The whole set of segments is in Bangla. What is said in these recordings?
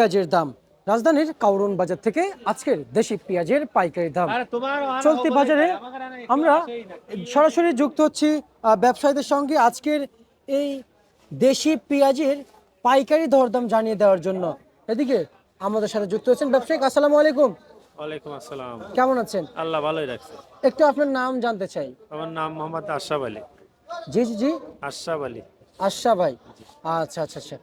পেঁয়াজের দাম। রাজধানীর কাউরন বাজার থেকে আজকের দেশি পেঁয়াজের পাইকারি দাম। চলতি বাজারে আমরা সরাসরি যুক্ত হচ্ছি ব্যবসায়ীদের সঙ্গে আজকের এই দেশি পেঁয়াজের পাইকারি দরদাম জানিয়ে দেওয়ার জন্য। এদিকে আমাদের সাথে যুক্ত হচ্ছেন ব্যবসায়িক আসসালামু আলাইকুম। ওয়ালাইকুম আসসালাম। কেমন আছেন? আল্লাহ ভালোই রাখছে। একটু আপনার নাম জানতে চাই। আমার নাম মোহাম্মদ আশরাফ আলী। জি জি জি। আশরাফ আলী। আশা ভাই। আচ্ছা আচ্ছা আচ্ছা।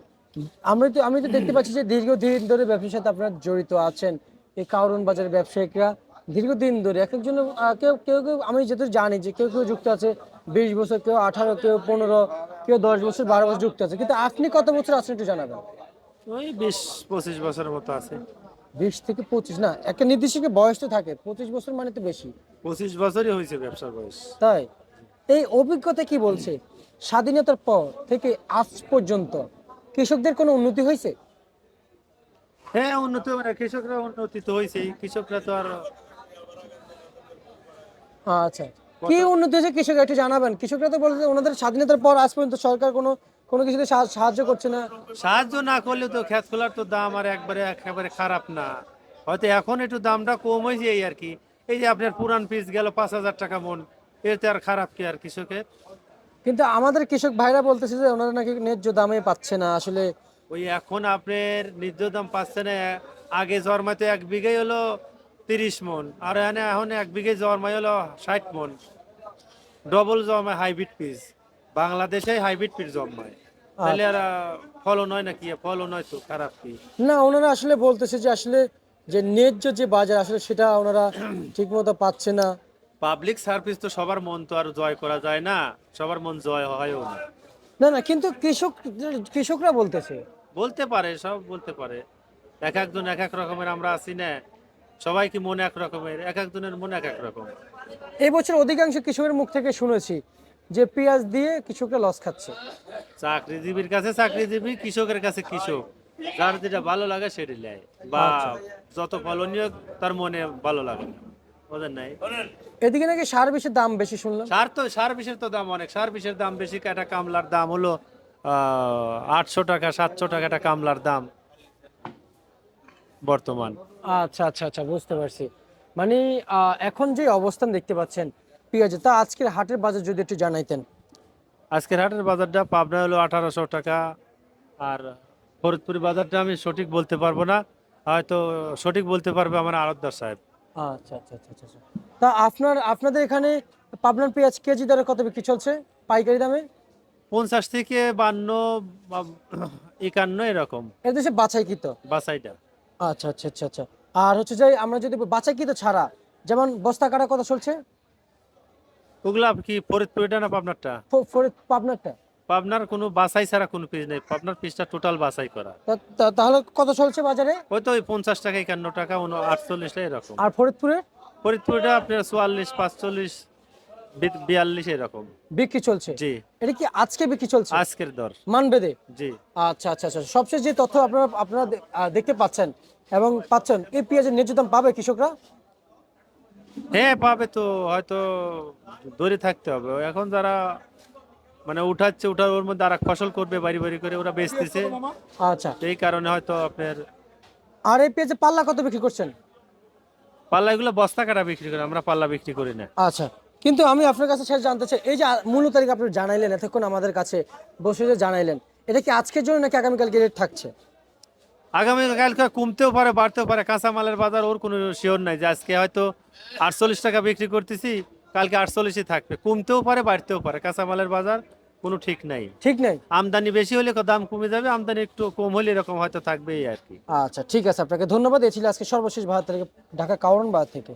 আমরা তো আমি তো দেখতে পাচ্ছি যে দীর্ঘদিন ধরে ব্যবসার সাথে আপনারা জড়িত আছেন। এই কাউরন বাজারের ব্যবসায়িকরা দীর্ঘদিন ধরে এক একজন কেউ কেউ কেউ আমি যেহেতু জানি যে কেউ কেউ যুক্ত আছে বিশ বছর কেউ আঠারো কেউ পনেরো কেউ দশ বছর বারো বছর যুক্ত আছে। কিন্তু আপনি কত বছর আছেন একটু জানাবেন। ওই বিশ পঁচিশ বছরের মতো আছে। বিশ থেকে পঁচিশ না একটা নির্দিষ্ট বয়স তো থাকে। পঁচিশ বছর মানে তো বেশি। পঁচিশ বছরই হয়েছে ব্যবসার বয়স। তাই এই অভিজ্ঞতা কি বলছে? স্বাধীনতার পর থেকে আজ পর্যন্ত কৃষকদের কোনো উন্নতি হয়েছে? হ্যাঁ উন্নতি মানে কৃষকরা উন্নতি তো হয়েছেই। কৃষকরা তো আর আচ্ছা। কি উন্নতি হয়েছে কৃষক একটু জানাবেন? কৃষকরা তো বলছে ওনাদের স্বাধীনতার পর আজ পর্যন্ত সরকার কোনো কোনো কিছুতে সাহা- সাহায্য করছে না। সাহায্য না করলে তো খেত খোলার তো দাম আর একবারে একেবারে খারাপ না। হয়তো এখন একটু দামটা কম হয়েছে এই আর কি। এই যে আপনার পুরান পিস গেল পাঁচ হাজার টাকা মন। এতে আর খারাপ কি আর কৃষকের? কিন্তু আমাদের কৃষক ভাইরা বলতেছে যে ওনারা নাকি ন্যায্য দামে পাচ্ছে না আসলে ওই এখন আপনার ন্যায্য দাম পাচ্ছে না। আগে জন্মাতে এক বিঘাই হলো তিরিশ মন আর এখানে এখন এক বিঘে জন্মাই হলো ষাট মন। ডবল জন্মায় হাইব্রিড পিস। বাংলাদেশে হাইব্রিড পিস জন্মায়। তাহলে আর আহ, ফলন হয় নাকি? ফলন হয় তো খারাপ কি? না ওনারা আসলে বলতেছে যে আসলে যে ন্যায্য যে বাজার আসলে সেটা ওনারা ঠিক মতো পাচ্ছে না। পাবলিক সার্ভিস তো সবার মন তো আর জয় করা যায় না সবার মন জয় হয়ও না। না না কিন্তু কৃষক কৃষকরা বলতেছে। বলতে পারে সব বলতে পারে। এক একজন এক এক রকমের আমরা আছি না সবাই কি মন এক রকমের? এক একজনের মন এক এক রকম। এই বছর অধিকাংশ কৃষকের মুখ থেকে শুনেছি যে পেঁয়াজ দিয়ে কৃষকরা লস খাচ্ছে। চাকরিজীবীর কাছে চাকরিজীবী কৃষকের কাছে কৃষক। যার যেটা ভালো লাগে সেটা নেয়। বা যত ফলনীয় তার মনে ভালো লাগে ওদের নাই। এদিকে নাকি সার বিষের দাম বেশি শুনলাম। সার তো সার বিষের তো দাম অনেক। সার বিষের দাম বেশি একটা কামলার দাম হলো আটশো টাকা সাতশো টাকা একটা কামলার দাম বর্তমান। আচ্ছা আচ্ছা আচ্ছা বুঝতে পারছি। মানে আহ, এখন যে অবস্থান দেখতে পাচ্ছেন পেঁয়াজের তা আজকের হাটের বাজার যদি একটু জানাইতেন। আজকের হাটের বাজারটা পাবনা হলো আঠারোশো টাকা আর ফরিদপুরি বাজারটা আমি সঠিক বলতে পারব না। হয়তো সঠিক বলতে পারবে আমার আরতদার সাহেব। আচ্ছা আচ্ছা আচ্ছা আচ্ছা আচ্ছা। তা আপনার আপনাদের এখানে পাবনার পেঁয়াজ কেজি দরে কত বিক্রি চলছে? পাইকারি দামে? পঞ্চাশ থেকে বান্ন একান্ন এরকম। এর দেশে বাছাইকৃত? বাসাইটা আচ্ছা আচ্ছা আচ্ছা আচ্ছা। আর হচ্ছে যে আমরা যদি বাছাইকৃত ছাড়া যেমন বস্তা কাটা কত চলছে? ওগুলা কি ফরিদপুরিটা না পাবনারটা? ফরিদ পাবনারটা। পাবনার কোনো বাসাই ছাড়া কোনো পিস নেই। পাবনার পিসটা টোটাল বাসাই করা। তাহলে কত চলছে বাজারে? ওই তো ওই পঞ্চাশ টাকা একান্ন টাকা উন আটচল্লিশটা এরকম। আর ফরিদপুরে? ফরিদপুরটা আপনার চুয়াল্লিশ পাঁচচল্লিশ বিয়াল্লিশ এরকম। বিক্রি চলছে? জি। এটা কি আজকে বিক্রি চলছে? আজকের দর। মানবেদে? জি। আচ্ছা আচ্ছা আচ্ছা। সবশেষ যে তথ্য আপনারা আপনারা দেখতে পাচ্ছেন এবং পাচ্ছেন এই পেঁয়াজের ন্যায্য দাম পাবে কৃষকরা? হ্যাঁ পাবে তো হয়তো দড়ি থাকতে হবে। এখন যারা মানে উঠাচ্ছে উঠার ওর মধ্যে আর ফসল করবে বাড়ি বাড়ি করে ওরা বেচতেছে। আচ্ছা। এই কারণে হয়তো আপনার আর এই পেঁয়াজের পাল্লা কত বিক্রি করছেন? পাল্লা এগুলো বস্তা কাটা বিক্রি করে আমরা পাল্লা বিক্রি করি না। আচ্ছা। কিন্তু আমি আপনার কাছে শেষ জানতে চাই এই যে মূল্য তারিখ আপনি জানাইলেন এতক্ষণ আমাদের কাছে বসে যে জানাইলেন এটা কি আজকের জন্য নাকি আগামীকালকে রেট থাকছে? আগামী কালকে কমতেও পারে বাড়তেও পারে কাঁচামালের বাজার ওর কোনো শিওর নাই যে আজকে হয়তো আটচল্লিশ টাকা বিক্রি করতেছি কালকে আটচল্লিশই থাকবে। কমতেও পারে বাড়তেও পারে কাঁচামালের বাজার কোনো ঠিক নাই। ঠিক নাই? আমদানি বেশি হলে দাম কমে যাবে আমদানি একটু কম হলে এরকম হয়তো থাকবে আর কি। আচ্ছা ঠিক আছে আপনাকে ধন্যবাদ। এ ছিল আজকে সর্বশেষ ভারত থেকে ঢাকা কাউরন বাজার থেকে।